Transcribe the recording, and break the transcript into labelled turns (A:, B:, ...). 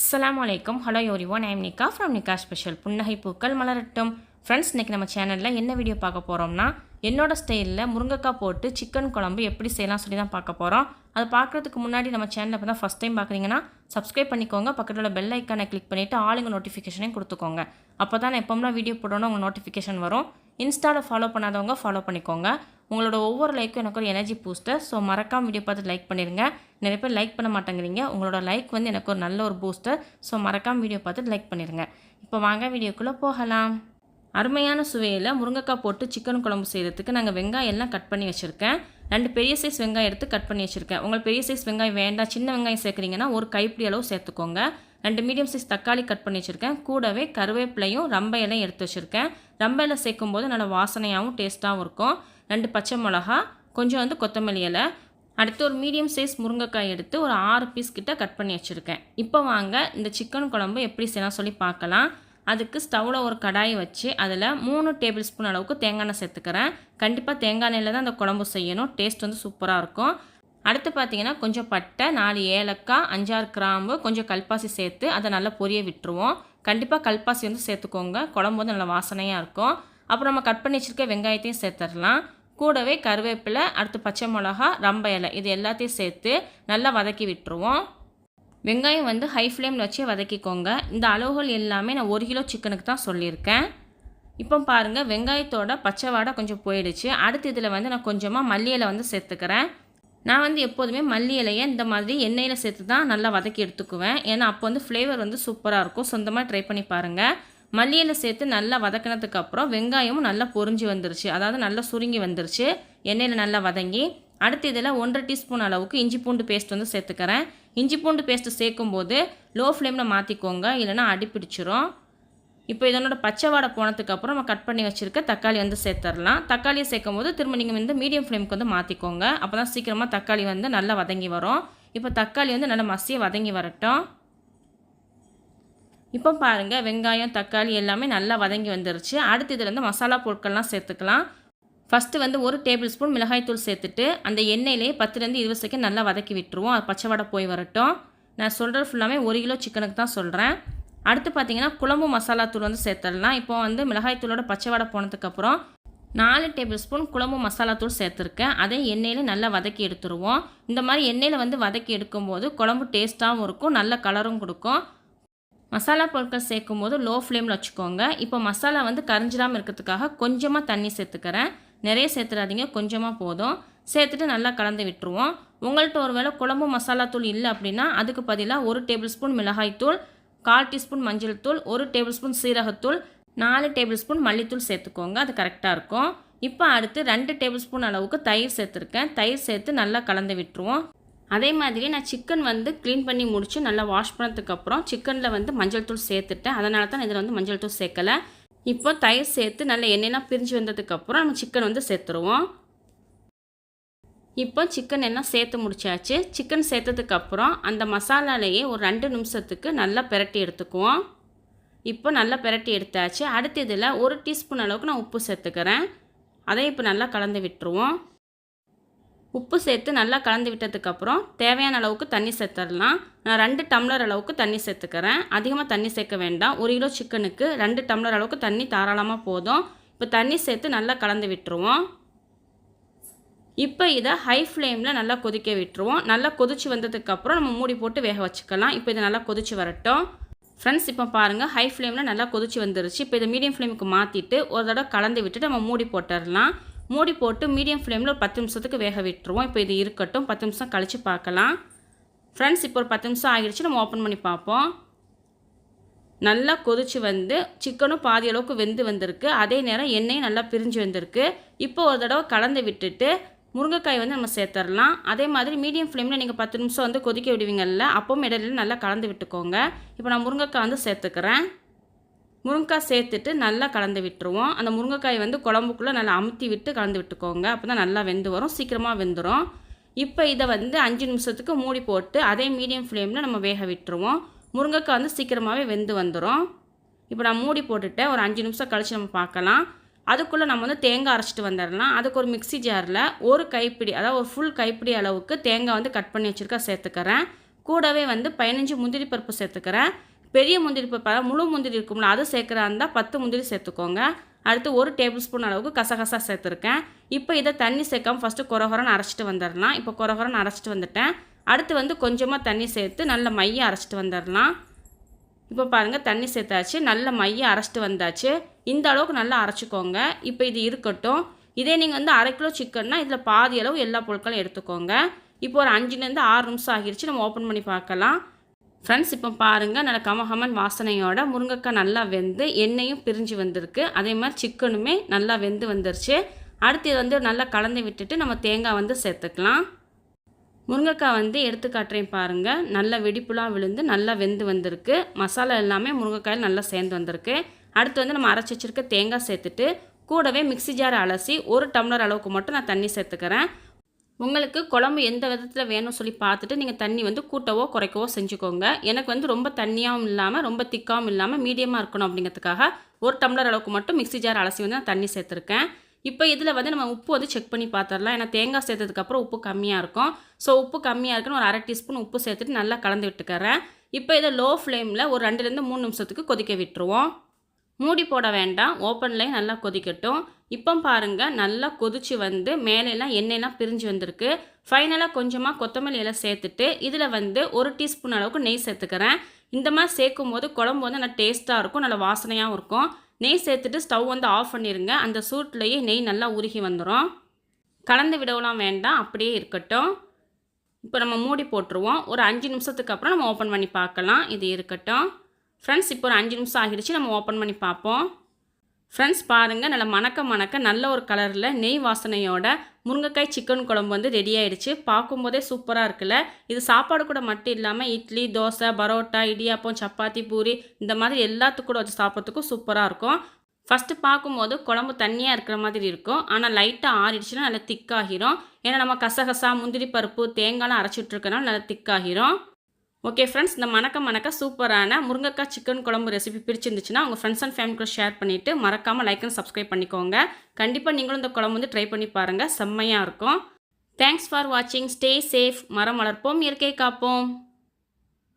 A: அஸ்லாம் வலைக்கம் hello everyone I'm Nikka from Nikka special புன்னகை பூக்கள் மலரட்டும் ஃப்ரெண்ட்ஸ் இன்றைக்கி நம்ம சேனலில் என்ன வீடியோ பார்க்க போகிறோம்னா என்னோட ஸ்டைலில் முருங்கைக்காய் போட்டு சிக்கன் குழம்பு எப்படி செய்யலாம் சொல்லி தான் பார்க்க போகிறோம் அது பார்க்குறதுக்கு முன்னாடி நம்ம சேனலில் இப்போ தான் ஃபஸ்ட் டைம் பார்க்குறீங்கன்னா சப்ஸ்கிரைப் பண்ணிக்கோங்க. பக்கத்தில் உள்ள பெல் ஐக்கானை கிளிக் பண்ணிவிட்டு ஆளுங்க நோட்டிஃபிகேஷனையும் கொடுத்துக்கோங்க. அப்போ தான் நான் எப்போம்லாம் வீடியோ போடணும் உங்கள் நோட்டிஃபிகேஷன் வரும். இன்ஸ்டாவில் ஃபாலோ பண்ணாதவங்க ஃபாலோ பண்ணிக்கோங்க. உங்களோட ஒவ்வொரு லைக்கும் எனக்கு ஒரு எனர்ஜி பூஸ்டர் ஸோ மறக்காம வீடியோ பார்த்து லைக் பண்ணிடுங்க நிறைய பேர் லைக் பண்ண மாட்டேங்கிறீங்க. உங்களோட லைக் வந்து எனக்கு ஒரு நல்ல ஒரு பூஸ்டர் ஸோ மறக்காம வீடியோ பார்த்து லைக் பண்ணிடுங்க இப்போ வாங்க வீடியோக்குள்ளே போகலாம். அருமையான சுவையில் முருங்கைக்காய் போட்டு சிக்கன் குழம்பு செய்கிறதுக்கு நாங்கள் வெங்காயம் எல்லாம் கட் பண்ணி வச்சுருக்கேன். ரெண்டு பெரிய சைஸ் வெங்காயம் எடுத்து கட் பண்ணி வச்சுருக்கேன். உங்களுக்கு பெரிய சைஸ் வெங்காயம் வேண்டாம். சின்ன வெங்காயம் சேர்க்குறீங்கன்னா ஒரு கைப்பிடி அளவு சேர்த்துக்கோங்க. ரெண்டு மீடியம் சைஸ் தக்காளி கட் பண்ணி வச்சுருக்கேன். கூடவே கருவேப்பிலையும் ரம்ப இலையும் எடுத்து வச்சுருக்கேன். ரம்ப இலை சேர்க்கும் போது நல்லா வாசனையாகவும் டேஸ்ட்டாகவும் இருக்கும். ரெண்டு பச்சை மிளகா கொஞ்சம் வந்து கொத்தமல்லி இலை. அடுத்து ஒரு மீடியம் சைஸ் முருங்கைக்காய் எடுத்து ஒரு ஆறு பீஸ் கிட்ட கட் பண்ணி வச்சுருக்கேன். இப்போ வாங்க இந்த சிக்கன் குழம்பு எப்படி செய்யலாம் சொல்லி பார்க்கலாம். அதுக்கு ஸ்டவ்வில் ஒரு கடாயை வச்சு அதில் மூணு டேபிள் ஸ்பூன் அளவுக்கு தேங்காய் எண்ணெய் சேர்த்துக்கிறேன். கண்டிப்பாக தேங்காய் எண்ணெயில் தான் அந்த குழம்பு செய்யணும். டேஸ்ட் வந்து சூப்பராக இருக்கும். அடுத்து பார்த்தீங்கன்னா கொஞ்சம் பட்டை நாலு ஏலக்காய் அஞ்சாறு கிராம்பு கொஞ்சம் கல்பாசி சேர்த்து அதை நல்லா பொரிய விட்டுருவோம். கண்டிப்பாக கல்பாசி வந்து சேர்த்துக்கோங்க. குழம்பு வந்து நல்லா வாசனையாக இருக்கும். அப்புறம் நம்ம கட் பண்ணி வச்சுருக்க வெங்காயத்தையும் சேர்த்துடலாம். கூடவே கருவேப்பிலை அடுத்து பச்சை மிளகா ரம்ப இலை இது எல்லாத்தையும் சேர்த்து நல்லா வதக்கி விட்டுருவோம். வெங்காயம் வந்து ஹை ஃப்ளேமில் வச்சு வதக்கிக்கோங்க. இந்த அளவுகள் எல்லாமே நான் ஒரு கிலோ சிக்கனுக்கு தான் சொல்லியிருக்கேன். இப்போ பாருங்கள் வெங்காயத்தோட பச்சை வாடை கொஞ்சம் போயிடுச்சு. அடுத்து இதில் வந்து நான் கொஞ்சமாக மல்லி இலை வந்து சேர்த்துக்கிறேன். நான் வந்து எப்போதுமே மல்லி இலையை இந்த மாதிரி எண்ணெயில் சேர்த்து தான் நல்லா வதக்கி எடுத்துக்குவேன். ஏன்னா அப்போ வந்து ஃப்ளேவர் வந்து சூப்பராக இருக்கும். சொந்தமாக ட்ரை பண்ணி பாருங்கள் மல்லியில் சேர்த்து நல்லா வதக்கினதுக்கு அப்புறம் வெங்காயமும் நல்லா பொரிஞ்சு வந்துருச்சு. அதாவது நல்லா சுருங்கி வந்துருச்சு. எண்ணெயில் நல்லா வதங்கி அடுத்து இதில் ஒன்றரை டீஸ்பூன் அளவுக்கு இஞ்சி பூண்டு பேஸ்ட் வந்து சேர்த்துக்கிறேன். இஞ்சி பூண்டு பேஸ்ட்டு சேர்க்கும்போது லோ ஃப்ளேமில் மாற்றிக்கோங்க இல்லைன்னா அடி பிடிச்சிரும். இப்போ இதனோட பச்சை வாடை போனதுக்கப்புறம் நம்ம கட் பண்ணி வச்சுருக்க தக்காளி வந்து சேர்த்துடலாம் தக்காளியை சேர்க்கும் போது திரும்ப நீங்கள் வந்து மீடியம் ஃப்ளேமுக்கு வந்து மாற்றிக்கோங்க அப்போ தான் சீக்கிரமாக தக்காளி வந்து நல்லா வதங்கி வரும். இப்போ தக்காளி வந்து நல்லா மசியை வதங்கி வரட்டும். இப்போ பாருங்கள் வெங்காயம் தக்காளி எல்லாமே நல்லா வதங்கி வந்துருச்சு. அடுத்து இதில் வந்து மசாலா பொருட்கள்லாம் சேர்த்துக்கலாம். ஃபஸ்ட்டு வந்து ஒரு டேபிள் ஸ்பூன் மிளகாய்த்தூள் சேர்த்துட்டு அந்த எண்ணெயிலேயே பத்துலேருந்து இருபது செகண்ட் நல்லா வதக்கி விட்டுருவோம். அது பச்சை வடை போய் வரட்டும். நான் சொல்கிற ஃபுல்லாமே ஒரு கிலோ சிக்கனுக்கு தான் சொல்கிறேன் அடுத்து பார்த்தீங்கன்னா குழம்பு மசாலா தூள் வந்து சேர்த்துடலாம். இப்போ வந்து மிளகாய்த்தூளோட பச்சை வடை போனதுக்கப்புறம் நாலு டேபிள் ஸ்பூன் குழம்பு மசாலா தூள் சேர்த்துருக்கேன். அதை எண்ணெயில் நல்லா வதக்கி எடுத்துருவோம். இந்த மாதிரி எண்ணெயில் வந்து வதக்கி எடுக்கும்போது குழம்பு டேஸ்ட்டாகவும் இருக்கும் நல்ல கலரும் கொடுக்கும். மசாலா பொருட்கள் சேர்க்கும் போது லோ ஃப்ளேமில் வச்சுக்கோங்க. இப்போ மசாலா வந்து கரைஞ்சிடாமல் இருக்கிறதுக்காக கொஞ்சமாக தண்ணி சேர்த்துக்கிறேன். நிறைய சேர்த்துடாதீங்க கொஞ்சமாக போதும். சேர்த்துட்டு நல்லா கலந்து விட்டுருவோம். உங்கள்கிட்ட ஒரு வேளை குழம்பு மசாலா தூள் இல்லை அப்படின்னா அதுக்கு பதிலாக ஒரு டேபிள் ஸ்பூன் மிளகாய் தூள் கால் டீஸ்பூன் மஞ்சள் தூள் ஒரு டேபிள் ஸ்பூன் சீரகத்தூள் நாலு டேபிள் ஸ்பூன் மல்லித்தூள் சேர்த்துக்கோங்க. அது கரெக்டாக இருக்கும். இப்போ அடுத்து ரெண்டு டேபிள் ஸ்பூன் அளவுக்கு தயிர் சேர்த்துருக்கேன். தயிர் சேர்த்து நல்லா கலந்து விட்டுருவோம். அதே மாதிரி நான் சிக்கன் வந்து க்ளீன் பண்ணி முடித்து நல்லா வாஷ் பண்ணதுக்கப்புறம் சிக்கனில் வந்து மஞ்சள் தூள் சேர்த்துட்டேன். அதனால தான் இதில் வந்து மஞ்சள் தூள் சேர்க்கலை. இப்போ தயிர் சேர்த்து நல்ல எண்ணெய்லாம் பிரிஞ்சு வந்ததுக்கப்புறம் நம்ம சிக்கன் வந்து சேர்த்துருவோம். இப்போ சிக்கன் எல்லாம் சேர்த்து முடிச்சாச்சு. சிக்கன் சேர்த்ததுக்கப்புறம் அந்த மசாலாலேயே ஒரு ரெண்டு நிமிஷத்துக்கு நல்லா பிரட்டி எடுத்துக்குவோம். இப்போ நல்லா பிரட்டி எடுத்தாச்சு. அடுத்து இதில் ஒரு டீஸ்பூன் அளவுக்கு நான் உப்பு சேர்த்துக்கிறேன். அதை இப்போ நல்லா கலந்து விட்டுருவோம். உப்பு சேர்த்து நல்லா கலந்து விட்டதுக்கப்புறம் தேவையான அளவுக்கு தண்ணி சேர்த்துடலாம். நான் ரெண்டு டம்ளர் அளவுக்கு தண்ணி சேர்த்துக்கிறேன். அதிகமாக தண்ணி சேர்க்க வேண்டாம். ஒரு கிலோ சிக்கனுக்கு ரெண்டு டம்ளர் அளவுக்கு தண்ணி தாராளமாக போதும். இப்போ தண்ணி சேர்த்து நல்லா கலந்து விட்டுருவோம். இப்போ இதை ஹை ஃப்ளேமில் நல்லா கொதிக்க விட்டுருவோம். நல்லா கொதிச்சு வந்ததுக்கப்புறம் நம்ம மூடி போட்டு வேக வச்சுக்கலாம். இப்போ இதை நல்லா கொதிச்சு வரட்டும். ஃப்ரெண்ட்ஸ் இப்போ பாருங்கள் ஹை ஃப்ளேமில் நல்லா கொதிச்சு வந்துருச்சு. இப்போ இதை மீடியம் ஃப்ளேமுக்கு மாற்றிட்டு ஒரு தடவை கலந்து விட்டுட்டு நம்ம மூடி போட்டுடலாம். மூடி போட்டு மீடியம் ஃப்ளேமில் ஒரு பத்து நிமிஷத்துக்கு வேக விட்டுருவோம். இப்போ இது இருக்கட்டும். பத்து நிமிஷம் கழித்து பார்க்கலாம். ஃப்ரெண்ட்ஸ் இப்போ ஒரு பத்து நிமிஷம் ஆகிடுச்சு. நம்ம ஓப்பன் பண்ணி பார்ப்போம். நல்லா கொதிச்சு வந்து சிக்கனும் பாதி அளவுக்கு வெந்து வந்திருக்கு. அதே நேரம் எண்ணெயும் நல்லா பிரிஞ்சு வந்திருக்கு. இப்போ ஒரு தடவை கலந்து விட்டுட்டு முருங்கைக்காய் வந்து நம்ம சேர்த்துடலாம். அதே மாதிரி மீடியம் ஃப்ளேமில் நீங்கள் பத்து நிமிஷம் வந்து கொதிக்க விடுவீங்கல்ல அப்பவும் இடையில நல்லா கலந்து விட்டுக்கோங்க. இப்போ நான் முருங்கைக்காய் வந்து சேர்த்துக்கிறேன். முருங்கைக்காய் சேர்த்துட்டு நல்லா கலந்து விட்டுருவோம். அந்த முருங்கைக்காய் வந்து குழம்புக்குள்ளே நல்லா அமுத்தி விட்டு கலந்து விட்டுக்கோங்க. அப்போ தான் நல்லா வெந்து வரும். சீக்கிரமாக வெந்துடும் இப்போ இதை வந்து அஞ்சு நிமிஷத்துக்கு மூடி போட்டு அதே மீடியம் ஃப்ளேமில் நம்ம வேக விட்டுருவோம். முருங்கைக்காய் வந்து சீக்கிரமாகவே வெந்து வந்துடும் இப்போ நான் மூடி போட்டுட்டேன். ஒரு அஞ்சு நிமிஷம் கழித்து நம்ம பார்க்கலாம். அதுக்குள்ளே நம்ம வந்து தேங்காய் அரைச்சிட்டு வந்துடலாம். அதுக்கு ஒரு மிக்ஸி ஜாரில் ஒரு கைப்பிடி அதாவது ஒரு ஃபுல் கைப்பிடி அளவுக்கு தேங்காய் வந்து கட் பண்ணி வச்சுருக்கா சேர்த்துக்கிறேன். கூடவே வந்து பதினஞ்சு முந்திரி பருப்பு சேர்த்துக்கிறேன். பெரிய முந்திரி பருப்பு முழு முந்திரி இருக்கும்ல அது சேர்க்குறா இருந்தால் பத்து முந்திரி சேர்த்துக்கோங்க. அடுத்து ஒரு டேபிள் ஸ்பூன் அளவுக்கு கசகசா சேர்த்துருக்கேன். இப்போ இதை தண்ணி சேர்க்காம ஃபஸ்ட்டு குறகுறன்னு அரைச்சிட்டு வந்துடலாம். இப்போ குறகுறன்னு அரைச்சிட்டு வந்துட்டேன். அடுத்து வந்து கொஞ்சமாக தண்ணி சேர்த்து நல்ல மையை அரைச்சிட்டு வந்துடலாம். இப்போ பாருங்கள் தண்ணி சேர்த்தாச்சு. நல்ல மையை அரைச்சிட்டு வந்தாச்சு. இந்த அளவுக்கு நல்லா அரைச்சிக்கோங்க. இப்போ இது இருக்கட்டும். இதே நீங்கள் வந்து அரை கிலோ சிக்கன்னா இதில் பாதி அளவு எல்லா பொருட்களும் எடுத்துக்கோங்க. இப்போ ஒரு அஞ்சுலேருந்து ஆறு நிமிஷம் ஆகிருச்சு. நம்ம ஓப்பன் பண்ணி பார்க்கலாம். ஃப்ரெண்ட்ஸ் இப்போ பாருங்கள் நல்ல கமகமன் வாசனையோட முருங்கைக்காய் நல்லா வெந்து எண்ணெயும் பிரிஞ்சு வந்திருக்கு. அதே மாதிரி சிக்கனுமே நல்லா வெந்து வந்துருச்சு. அடுத்து இதை வந்து நல்லா கலந்து விட்டுட்டு நம்ம தேங்காய் வந்து சேர்த்துக்கலாம். முருங்கைக்காய் வந்து எடுத்து காட்டுறேன் பாருங்கள் நல்லா வெடிப்புலாம் விழுந்து நல்லா வெந்து வந்திருக்கு. மசாலா எல்லாமே முருங்கைக்காயில் நல்லா சேர்ந்து வந்திருக்கு. அடுத்து வந்து நம்ம அரைச்சி வச்சிருக்க தேங்காய் சேர்த்துட்டு கூடவே மிக்ஸி ஜார் அலசி ஒரு டம்ளர் அளவுக்கு மட்டும் நான் தண்ணி சேர்த்துக்கிறேன். உங்களுக்கு குழம்பு எந்த விதத்தில் வேணும் சொல்லி பார்த்துட்டு நீங்கள் தண்ணி வந்து கூட்டவோ குறைக்கவோ செஞ்சுக்கோங்க. எனக்கு வந்து ரொம்ப தண்ணியாகவும் இல்லாமல் ரொம்ப திக்காகவும் இல்லாமல் மீடியமாக இருக்கணும் அப்படிங்கிறதுக்காக ஒரு டம்ளர் அளவுக்கு மட்டும் மிக்ஸி ஜார் அலசி வந்து நான் தண்ணி சேர்த்துருக்கேன். இப்போ இதில் வந்து நம்ம உப்பு வந்து செக் பண்ணி பார்த்துடலாம் ஏன்னா தேங்காய் சேர்த்ததுக்கப்புறம் உப்பு கம்மியாக இருக்கும். ஸோ உப்பு கம்மியாக இருக்குன்னு ஒரு அரை டீஸ்பூன் உப்பு சேர்த்துட்டு நல்லா கலந்து விட்டுக்கிறேன். இப்போ இதை லோ ஃப்ளேமில் ஒரு ரெண்டுலேருந்து மூணு நிமிஷத்துக்கு கொதிக்க விட்டுருவோம். மூடி போட வேண்டாம். ஓப்பன்லேயே நல்லா கொதிக்கட்டும். இப்போ பாருங்கள் நல்லா கொதிச்சு வந்து மேலெல்லாம் எண்ணெயெல்லாம் பிரிஞ்சு வந்திருக்கு. ஃபைனலாக கொஞ்சமாக கொத்தமல்லி சேர்த்துட்டு இதில் வந்து ஒரு டீஸ்பூன் அளவுக்கு நெய் சேர்த்துக்கிறேன். இந்த மாதிரி சேர்க்கும் போது குழம்பு வந்து நல்லா டேஸ்ட்டாக இருக்கும் நல்லா வாசனையாகவும் இருக்கும். நெய் சேர்த்துட்டு ஸ்டவ் வந்து ஆஃப் பண்ணிடுங்க அந்த சூட்லேயே நெய் நல்லா உருகி வந்துடும் கலந்து விடவெல்லாம் வேண்டாம் அப்படியே இருக்கட்டும். இப்போ நம்ம மூடி போட்டுருவோம். ஒரு அஞ்சு நிமிஷத்துக்கு அப்புறம் நம்ம ஓப்பன் பண்ணி பார்க்கலாம். இது இருக்கட்டும். ஃப்ரெண்ட்ஸ் இப்போ ஒரு அஞ்சு நிமிஷம் ஆகிடுச்சு. நம்ம ஓப்பன் பண்ணி பார்ப்போம். ஃப்ரெண்ட்ஸ் பாருங்கள் நல்லா மணக்க மணக்க நல்ல ஒரு கலரில் நெய் வாசனையோட முருங்கைக்காய் சிக்கன் குழம்பு வந்து ரெடி ஆகிடுச்சு பார்க்கும்போதே சூப்பராக இருக்குல்ல? இது சாப்பாடு கூட மட்டும் இல்லாமல் இட்லி தோசை பரோட்டா இடியாப்பம் சப்பாத்தி பூரி இந்த மாதிரி எல்லாத்துக்கும் கூட வச்சு சாப்பிட்றதுக்கும் சூப்பராக இருக்கும். ஃபஸ்ட்டு பார்க்கும்போது குழம்பு தண்ணியாக இருக்கிற மாதிரி இருக்கும். ஆனால் லைட்டாக ஆறிடுச்சுன்னா நல்லா திக்காகிரும் ஏன்னா நம்ம கசகசா முந்திரி பருப்பு தேங்காய்லாம் அரைச்சிட்ருக்கனால நல்லா திக்காகிரும் ஓகே ஃப்ரெண்ட்ஸ் இந்த மணக்க மணக்க சூப்பரான முருங்கைக்காய் சிக்கன் குழம்பு ரெசிபி பிரிச்சிருந்துச்சுன்னா உங்கள் ஃப்ரெண்ட்ஸ் அண்ட் ஃபேமிலி ஷேர் பண்ணிவிட்டு மறக்காமல் லைக் அண்ட் சப்ஸ்கிரைப் பண்ணிக்கோங்க. கண்டிப்பாக நீங்களும் இந்த குழம்பு வந்து ட்ரை பண்ணி பாருங்கள் செம்மையாக இருக்கும். தேங்க்ஸ் ஃபார் வாட்சிங் ஸ்டே சேஃப் மரம் வளர்ப்போம். இயற்கை காப்போம்.